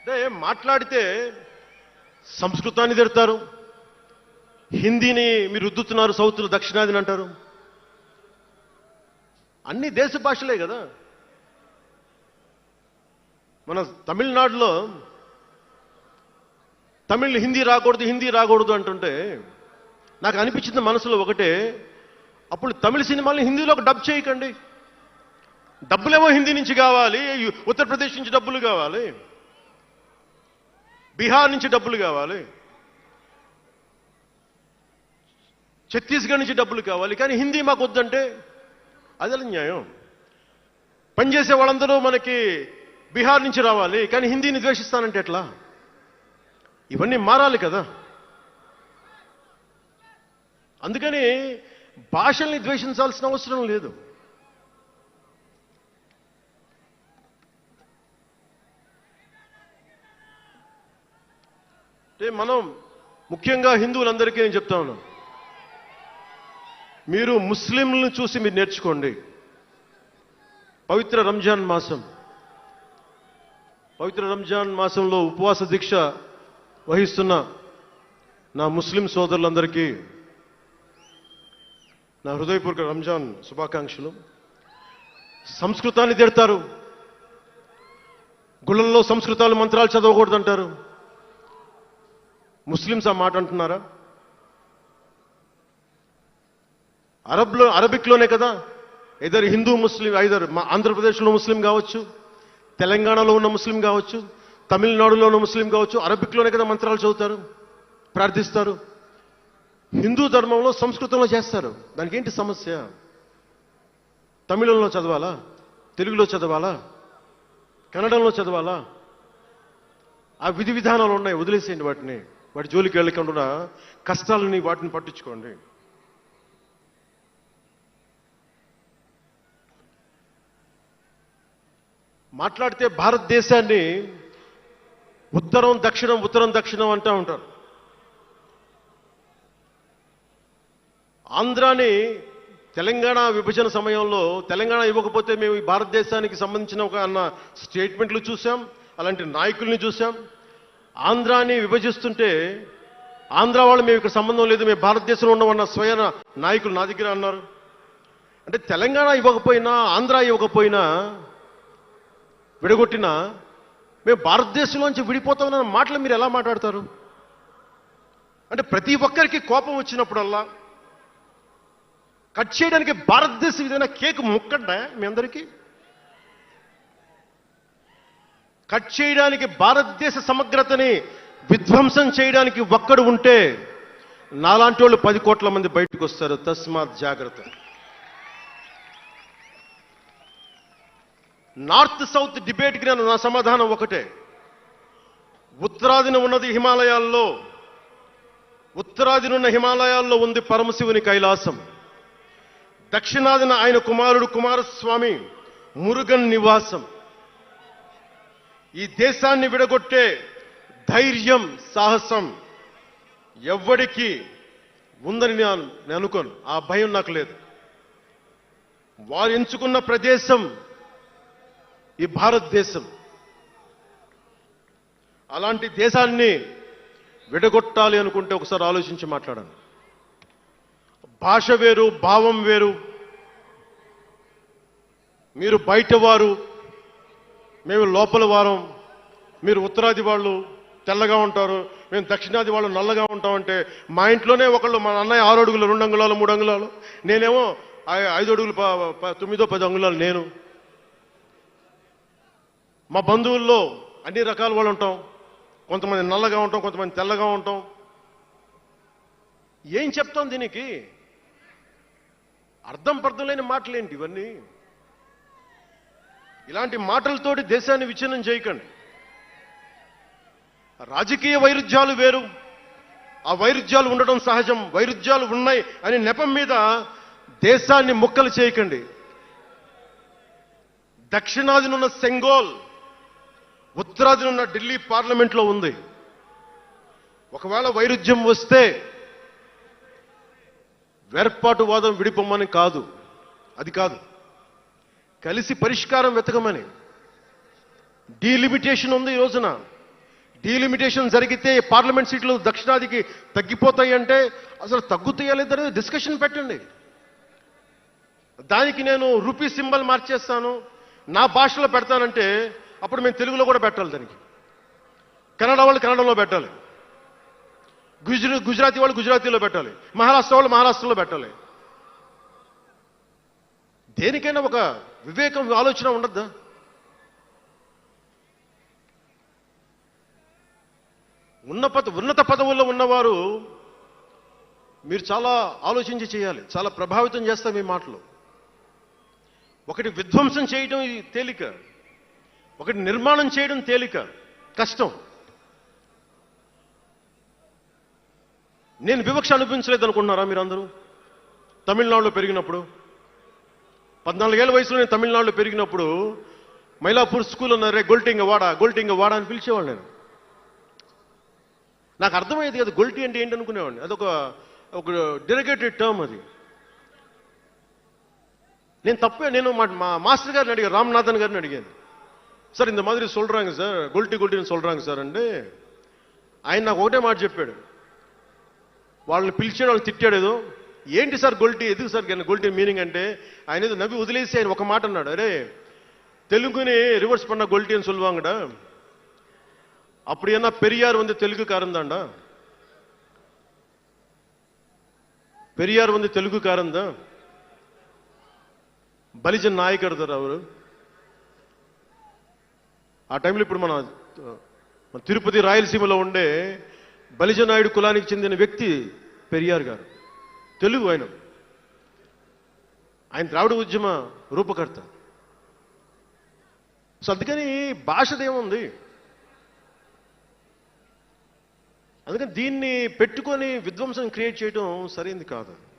అంటే మాట్లాడితే సంస్కృతాన్ని తిడతారు. హిందీని మీరు రుద్దుతున్నారు సౌత్లో దక్షిణాదిని అంటారు. అన్ని దేశ భాషలే కదా. మన తమిళనాడులో తమిళ్ హిందీ రాకూడదు హిందీ రాకూడదు అంటుంటే నాకు అనిపించింది మనసులో ఒకటే అప్పుడు తమిళ సినిమాల్ని ఒక డబ్ చేయకండి. డబ్బులేమో హిందీ నుంచి కావాలి ఉత్తరప్రదేశ్ నుంచి డబ్బులు కావాలి. బీహార్ నుంచి డబ్బులు కావాలి. ఛత్తీస్గఢ్ నుంచి డబ్బులు కావాలి. కానీ హిందీ మాకు వద్దంటే అదే న్యాయం? పనిచేసే వాళ్ళందరూ మనకి బీహార్ నుంచి రావాలి. కానీ హిందీని ద్వేషిస్తానంటే ఎట్లా? ఇవన్నీ మారాలి కదా. అందుకని భాషల్ని ద్వేషించాల్సిన అవసరం లేదు. మనం ముఖ్యంగా హిందువులందరికీ నేను చెప్తా ఉన్నాను మీరు ముస్లింలను చూసి మీరు నేర్చుకోండి. పవిత్ర రంజాన్ మాసం. పవిత్ర రంజాన్ మాసంలో ఉపవాస దీక్ష వహిస్తున్న నా ముస్లిం సోదరులందరికీ నా హృదయపూర్వక రంజాన్ శుభాకాంక్షలు. సంస్కృతాన్ని తిడతారు. గుళ్ళల్లో సంస్కృతాలు మంత్రాలు చదవకూడదంటారు. ముస్లిమ్స్ ఆ మాట అంటున్నారా? అరబ్లో అరబిక్లోనే కదా? ఇద్దరు హిందూ ముస్లిం ఐదర్ మా ఆంధ్రప్రదేశ్లో ముస్లిం కావచ్చు తెలంగాణలో ఉన్న ముస్లిం కావచ్చు తమిళనాడులో ఉన్న ముస్లిం కావచ్చు అరబిక్లోనే కదా మంత్రాలు చదువుతారు ప్రార్థిస్తారు. హిందూ ధర్మంలో సంస్కృతంలో చేస్తారు. దానికి ఏంటి సమస్య? తమిళంలో చదవాలా? తెలుగులో చదవాలా? కన్నడంలో చదవాలా? ఆ విధి విధానాలు ఉన్నాయి వదిలేసేయండి వాటిని. వాటి జోలికి వెళ్ళకుండా కష్టాలని వాటిని పట్టించుకోండి. మాట్లాడితే భారతదేశాన్ని ఉత్తరం దక్షిణం ఉత్తరం దక్షిణం అంటూ ఉంటారు. ఆంధ్రాని తెలంగాణ విభజన సమయంలో తెలంగాణ ఇవ్వకపోతే మేము ఈ భారతదేశానికి సంబంధించిన ఒక అన్న స్టేట్మెంట్లు చూసాం అలాంటి నాయకుల్ని చూసాం ఆంధ్రాని విభజిస్తుంటే ఆంధ్ర వాళ్ళు మేము ఇక్కడ సంబంధం లేదు మేము భారతదేశంలో ఉండమన్న స్వయం నాయకులు నా దగ్గర అన్నారు. అంటే తెలంగాణ ఇవ్వకపోయినా ఆంధ్ర ఇవ్వకపోయినా విడగొట్టినా మేము భారతదేశంలోంచి విడిపోతామన్న మాటలు మీరు ఎలా మాట్లాడతారు? అంటే ప్రతి ఒక్కరికి కోపం వచ్చినప్పుడల్లా కట్ చేయడానికి భారతదేశం ఏదైనా కేక్ ముక్కడ్డా మీ అందరికీ? కట్ చేయడానికి భారతదేశ సమగ్రతని విధ్వంసం చేయడానికి ఒక్కడు ఉంటే నాలాంటి వాళ్ళు పది కోట్ల మంది బయటకు వస్తారు. తస్మాత్ జాగ్రత్త. నార్త్ సౌత్ డిబేట్కి నేను నా సమాధానం ఒకటే. ఉత్తరాదిన ఉన్నది హిమాలయాల్లో ఉత్తరాదిన ఉన్న హిమాలయాల్లో ఉంది పరమశివుని కైలాసం. దక్షిణాదిన ఆయన కుమారుడు కుమారస్వామి మురుగన్ నివాసం. ఈ దేశాన్ని విడగొట్టే ధైర్యం సాహసం ఎవ్వడికి ఉందని నేను నేను అనుకోను. ఆ భయం నాకు లేదు. వారు ఎంచుకున్న ప్రదేశం ఈ భారతదేశం. అలాంటి దేశాన్ని విడగొట్టాలి అనుకుంటే ఒకసారి ఆలోచించి మాట్లాడాను భాష వేరు భావం వేరు. మీరు బయట వారు మేము లోపల వారం. మీరు ఉత్తరాది వాళ్ళు తెల్లగా ఉంటారు. మేము దక్షిణాది వాళ్ళు నల్లగా ఉంటామంటే మా ఇంట్లోనే ఒకళ్ళు మా అన్నయ్య ఆరు అడుగులు రెండు అంగుళాలు మూడు అంగుళాలు. నేనేమో ఐదు అడుగులు ప- ప- తొమ్మిదో పది అంగుళాలు నేను. మా బంధువుల్లో అన్ని రకాల వాళ్ళు ఉంటాం. కొంతమంది నల్లగా ఉంటాం కొంతమంది తెల్లగా ఉంటాం. ఏం చెప్తాం దీనికి? అర్థం పర్థం లేని మాటలేంటి ఇవన్నీ? ఇలాంటి మాటలతోటి దేశాన్ని విచ్ఛిన్నం చేయకండి. రాజకీయ వైరుధ్యాలు వేరు. ఆ వైరుధ్యాలు ఉండడం సహజం. వైరుధ్యాలు ఉన్నాయి అనే నెపం మీద దేశాన్ని ముక్కలు చేయకండి. దక్షిణాదినున్న సెంగోల్ ఉత్తరాదినున్న ఢిల్లీ పార్లమెంట్లో ఉంది. ఒకవేళ వైరుధ్యం వస్తే వేర్పాటువాదం విడిపోమని కాదు. అది కాదు. కలిసి పరిష్కారం వెతకమని. డీలిమిటేషన్ ఉంది ఈ రోజున. డీలిమిటేషన్ జరిగితే పార్లమెంట్ సీట్లు దక్షిణాదికి తగ్గిపోతాయి అంటే అసలు తగ్గుతాయా లేదనేది డిస్కషన్ పెట్టండి. దానికి నేను రూపీ సింబల్ మార్చేస్తాను. నా భాషలో పెడతానంటే అప్పుడు మేము తెలుగులో కూడా పెట్టాలి దానికి. కన్నడ వాళ్ళు కన్నడలో పెట్టాలి. గుజరా గుజరాతీ వాళ్ళు గుజరాతీలో పెట్టాలి. మహారాష్ట్ర వాళ్ళు మహారాష్ట్రలో పెట్టాలి. దేనికైనా ఒక వివేకం ఆలోచన ఉండద్దా? ఉన్న పద ఉన్నత పదవుల్లో ఉన్నవారు మీరు చాలా ఆలోచించి చేయాలి చాలా ప్రభావితం చేస్తాం మీ మాటలు. ఒకటి విధ్వంసం చేయడం తేలిక ఒకటి నిర్మాణం చేయడం తేలిక కష్టం. నేను వివక్ష అనిపించలేదు అనుకుంటున్నారా మీరందరూ? తమిళనాడులో పెరిగినప్పుడు పద్నాలుగేళ్ళ వయసులో నేను తమిళనాడులో పెరిగినప్పుడు మైలాపూర్ స్కూల్ ఉన్నారే గొల్టింగ వాడ గొల్టింగ వాడ అని పిలిచేవాడు నేను. నాకు అర్థమయ్యేది కదా గోల్టీ అంటే ఏంటి అనుకునేవాడిని. అదొక ఒక డెరిగేటెడ్ టర్మ్ అది. నేను తప్పే నేను మా మాస్టర్ గారిని అడిగాను రామ్నాథన్ గారిని అడిగాను. సార్ ఇంత మాదిరి చూడరాంగ సార్ గోల్టీ గొల్టిని చూడరాంగ సార్ అంటే ఆయన నాకు ఒకటే మాట చెప్పాడు. వాళ్ళని పిలిచాడు వాళ్ళు తిట్టాడు ఏదో ఏంటి సార్ గొల్టి ఎందుకు సార్ గొల్టి మీనింగ్ అంటే ఆయన ఏదో నవ్వి వదిలేసి ఆయన ఒక మాట అన్నాడు అరే తెలుగుని రివర్స్ பண்ண గొల్టి అని சொல்லுவாங்கடா அப்படி என்ன பெரியார் வந்து தெலுங்குக்காரன் தான்டா పెరియార్ வந்து తెలుగుకారన్ தான் బలిజన్ నాయకర్ సార్ అవరు ఆ టైంలో ఇప్పుడు మన మన తిరుపతి రాయలసీమలో ఉండే బలిజ నాయుడు కులానికి చెందిన వ్యక్తి పెరియార్ గారు తెలుగు ఆయన. ఆయన ద్రావిడ ఉద్యమ రూపకర్త. సో అందుకని భాషదేముంది అందుకని దీన్ని పెట్టుకొని విధ్వంసం క్రియేట్ చేయడం సరైంది కాదు.